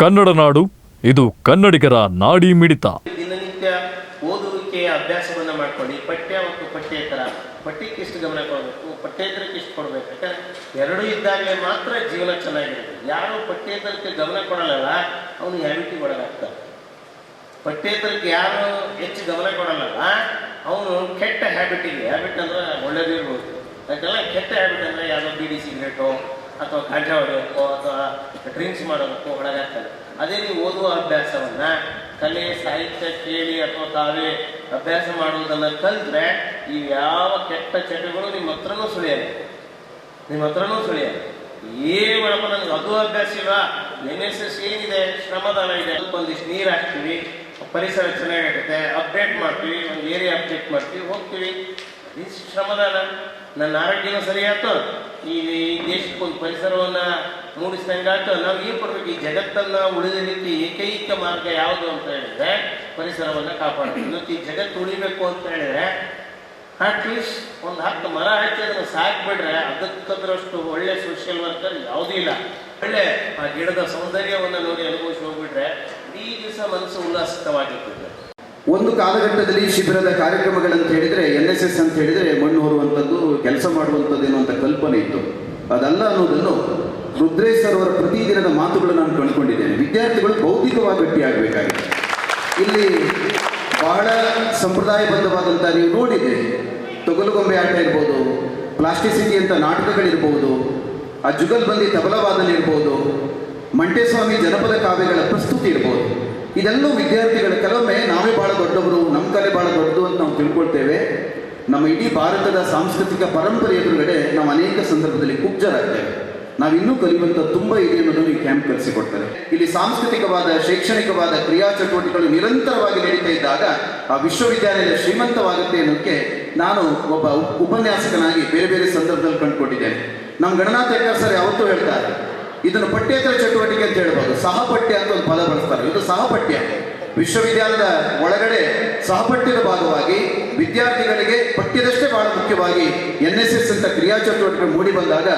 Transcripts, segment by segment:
ಕನ್ನಡ ನಾಡು, ಇದು ಕನ್ನಡಿಗರ ನಾಡಿ ಮಿಡಿತ. ದಿನನಿತ್ಯ ಓದುವಿಕೆಯ ಅಭ್ಯಾಸವನ್ನ ಮಾಡ್ಕೊಳ್ಳಿ. ಪಠ್ಯ ಮತ್ತು ಪಠ್ಯೇತರ, ಪಠ್ಯಕ್ಕೆ ಇಷ್ಟು ಗಮನ ಕೊಡಬೇಕು, ಪಠ್ಯೇತರಕ್ಕೆ ಇಷ್ಟು ಕೊಡಬೇಕು? ಯಾಕಂದ್ರೆ ಎರಡೂ ಇದ್ದಾಗಲೇ ಮಾತ್ರ ಜೀವನ ಚೆನ್ನಾಗಿರುತ್ತೆ. ಯಾರು ಪಠ್ಯೇತರಕ್ಕೆ ಗಮನ ಕೊಡಲ್ಲ ಅವನು ಹ್ಯಾಬಿಟಿ ಒಳಗಾಗ್ತಾನೆ ಪಠ್ಯೇತರಕ್ಕೆ ಯಾರು ಹೆಚ್ಚು ಗಮನ ಕೊಡಲ್ಲ ಅವನು ಕೆಟ್ಟ ಹ್ಯಾಬಿಟಿಗೆ ಹ್ಯಾಬಿಟ್ ಅಂದ್ರೆ ಒಳ್ಳೇದಿರ್ಬೋದು ಯಾಕಂದ್ರೆ ಕೆಟ್ಟ ಹ್ಯಾಬಿಟ್ ಅಂದ್ರೆ ಯಾವುದೋ ಬೀಡಿ ಸಿಗರೇಟು ಅಥವಾ ಕಾಟ ಹೊಡೆಯೋಕ್ಕೋ ಅಥವಾ ಡ್ರಿಂಕ್ಸ್ ಮಾಡೋದಕ್ಕೋ ಒಳಗಾಗ್ತಾನೆ ಅದೇ ನೀವು ಓದುವ ಅಭ್ಯಾಸವನ್ನ ಕಲೆ, ಸಾಹಿತ್ಯ ಕೇಳಿ ಅಥವಾ ತಾವೇ ಅಭ್ಯಾಸ ಮಾಡುವುದನ್ನು ಕಲಿತ್ರೆ ಈ ಯಾವ ಕೆಟ್ಟ ಚಟಗಳು ನಿಮ್ಮ ಹತ್ರನೂ ಸುಳಿಯಲ್ಲ. ನಿಮ್ಮ ಹತ್ರನೂ ಸುಳಿಯಲ್ಲ. ಏ ಮಾಡಪ್ಪ ನನಗೆ ಅದು ಅಭ್ಯಾಸ ಇಲ್ಲ ಎನ್ ಎಸ್ ಎಸ್ ಏನಿದೆ? ಶ್ರಮದಾನ ಇದೆ. ಒಂದಿಷ್ಟು ನೀರು ಹಾಕ್ತೀವಿ, ಪರಿಸರ ಚೆನ್ನಾಗಿರುತ್ತೆ ಅಪ್ಡೇಟ್ ಮಾಡ್ತೀವಿ, ಒಂದು ಏರಿಯಾ ಅಪ್ಡೇಟ್ ಮಾಡ್ತೀವಿ, ಹೋಗ್ತೀವಿ. ಇಷ್ಟು ಶ್ರಮದಾನ. ನನ್ನ ಆರೋಗ್ಯನೂ ಸರಿ ಆಯ್ತು. ಈ ದೇಶಕ್ಕೊಂದು ಪರಿಸರವನ್ನು ಮೂಡಿಸಿದಂಗೆ ಮೂಡಿಸಿದಂಗಾಯ್ತು ನಾವು ಏನು ಕೊಡ್ಬೇಕು? ಈ ಜಗತ್ತನ್ನು ಉಳಿದ ರೀತಿ ಏಕೈಕ ಮಾರ್ಗ ಯಾವುದು ಅಂತ ಹೇಳಿದ್ರೆ ಪರಿಸರವನ್ನು ಕಾಪಾಡಬೇಕು ಇವತ್ತು ಈ ಜಗತ್ತು ಉಳಿಬೇಕು ಅಂತ ಹೇಳಿದ್ರೆ ಅಟ್ಲೀಸ್ಟ್ ಒಂದು ಹತ್ತು ಮರ ಹಚ್ಚಿ ಅದನ್ನು ಸಾಕ್ಬಿಟ್ರೆ ಅದಕ್ಕದ್ರಷ್ಟು ಒಳ್ಳೆ ಸೋಷಿಯಲ್ ವರ್ಕರ್ ಯಾವುದೂ ಇಲ್ಲ. ಒಳ್ಳೆ ಆ ಗಿಡದ ಸೌಂದರ್ಯವನ್ನು ನೋಡಿ ಅನುಭವಿಸಿ ಹೋಗ್ಬಿಟ್ರೆ ಇಡೀ ದಿವಸ ಮನಸ್ಸು ಉಲ್ಲಾಸಿತವಾಗಿರ್ತದೆ. ಒಂದು ಕಾಲಘಟ್ಟದಲ್ಲಿ ಶಿಬಿರದ ಕಾರ್ಯಕ್ರಮಗಳಂತ ಹೇಳಿದ್ರೆ ಎನ್ ಎಸ್ ಎಸ್ ಅಂತ ಹೇಳಿದ್ರೆ ಮಣ್ಣು ಹೊರುವಂಥದ್ದು, ಕೆಲಸ ಮಾಡುವಂಥದ್ದು ಎನ್ನುವಂಥ ಕಲ್ಪನೆ ಇತ್ತು. ಅದಲ್ಲ ಅನ್ನೋದನ್ನು ರುದ್ರೇಶ್ ಸರ್ ಅವರ ಪ್ರತಿದಿನದ ಮಾತುಗಳು ನಾನು ಕಂಡುಕೊಂಡಿದ್ದೇನೆ. ವಿದ್ಯಾರ್ಥಿಗಳು ಬೌದ್ಧಿಕವಾಗಿ ಗಟ್ಟಿಯಾಗಬೇಕಾಗಿದೆ. ಇಲ್ಲಿ ಬಹಳ ಸಂಪ್ರದಾಯಬದ್ಧವಾದಂಥ ನೀವು ನೋಡಿದೆ ತೊಗಲುಗೊಂಬೆ ಆಟ ಇರ್ಬೋದು, ಪ್ಲಾಸ್ಟಿಸಿಟಿ ಅಂತ ನಾಟಕಗಳಿರ್ಬೋದು, ಆ ಜುಗಲ್ಬಂದಿ ತಬಲವಾದನ ಇರ್ಬೋದು ಮಂಟೇಸ್ವಾಮಿ ಜನಪದ ಕಾವ್ಯಗಳ ಪ್ರಸ್ತುತಿ ಇರ್ಬೋದು. ಇದೆಲ್ಲವೂ ವಿದ್ಯಾರ್ಥಿಗಳ. ಕೆಲವೊಮ್ಮೆ ನಾವೇ ಬಹಳ ದೊಡ್ಡವರು ನಮ್ಮ ಕಲೆ ಬಹಳ ದೊಡ್ಡದು ಅಂತ ನಾವು ತಿಳ್ಕೊಳ್ತೇವೆ. ನಮ್ಮ ಇಡೀ ಭಾರತದ ಸಾಂಸ್ಕೃತಿಕ ಪರಂಪರೆ ಎದುರುಗಡೆ ನಾವು ಅನೇಕ ಸಂದರ್ಭದಲ್ಲಿ ಕುಬ್ಜರಾಗ್ತೇವೆ. ನಾವಿನ್ನೂ ಕಲಿಯುವಂಥ ತುಂಬ ಇದೆ ಅನ್ನೋದನ್ನು ಈ ಕ್ಯಾಂಪ್ ಕಲಿಸಿಕೊಡ್ತಾರೆ. ಇಲ್ಲಿ ಸಾಂಸ್ಕೃತಿಕವಾದ, ಶೈಕ್ಷಣಿಕವಾದ ಕ್ರಿಯಾ ಚಟುವಟಿಕೆಗಳು ನಿರಂತರವಾಗಿ ನಡೀತಾ ಇದ್ದಾಗ ಆ ವಿಶ್ವವಿದ್ಯಾಲಯದ ಶ್ರೀಮಂತವಾಗುತ್ತೆ ಅನ್ನೋಕ್ಕೆ ನಾನು ಒಬ್ಬ ಉಪನ್ಯಾಸಕನಾಗಿ ಬೇರೆ ಬೇರೆ ಸಂದರ್ಭದಲ್ಲಿ ಕಂಡುಕೊಂಡಿದ್ದೇನೆ. ನಮ್ಮ ಗಣನಾಥ ಸರ್ ಯಾವತ್ತೂ ಹೇಳ್ತಾರೆ, ಇದನ್ನು ಪಠ್ಯೇತರ ಚಟುವಟಿಕೆ ಅಂತ ಹೇಳ್ಬೋದು. ಅಂತ ಪದ ಬಳಸ್ತಾರೆ. ಇದು ಸಹಪಠ್ಯ. ವಿಶ್ವವಿದ್ಯಾಲಯದ ಒಳಗಡೆ ಸಹಪಠ್ಯದ ಭಾಗವಾಗಿ ವಿದ್ಯಾರ್ಥಿಗಳಿಗೆ ಪಠ್ಯದಷ್ಟೇ ಬಹಳ ಮುಖ್ಯವಾಗಿ ಎನ್ ಎಸ್ ಎಸ್ ಅಂತ ಕ್ರಿಯಾ ಚಟುವಟಿಕೆ ಮೂಡಿ ಬಂದಾಗ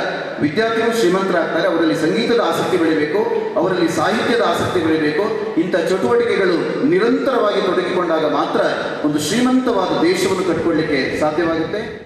ವಿದ್ಯಾರ್ಥಿಗಳು ಶ್ರೀಮಂತರಾಗ್ತಾರೆ ಅವರಲ್ಲಿ ಸಂಗೀತದ ಆಸಕ್ತಿ ಬೆಳಿಬೇಕು, ಅವರಲ್ಲಿ ಸಾಹಿತ್ಯದ ಆಸಕ್ತಿ ಬೆಳಿಬೇಕು. ಇಂಥ ಚಟುವಟಿಕೆಗಳು ನಿರಂತರವಾಗಿ ತೊಡಗಿಕೊಂಡಾಗ ಮಾತ್ರ ಒಂದು ಶ್ರೀಮಂತವಾದ ದೇಶವನ್ನು ಕಟ್ಟಿಕೊಳ್ಳಿಕ್ಕೆ ಸಾಧ್ಯವಾಗುತ್ತೆ.